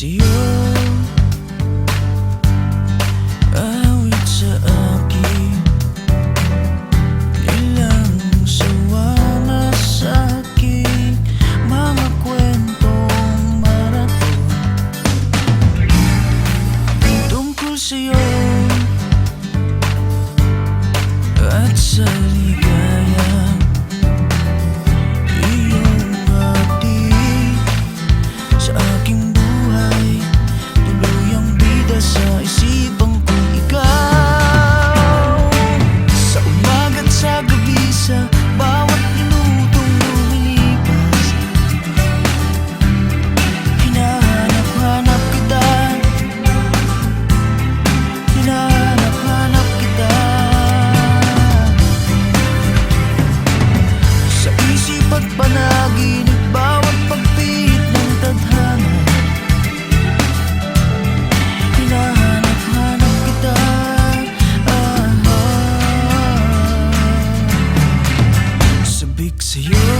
iyo Awit sa akin. Ilang sawa na sa akin Mga kwentong marato Tungkol sa iyo At sa ligaya. 想 You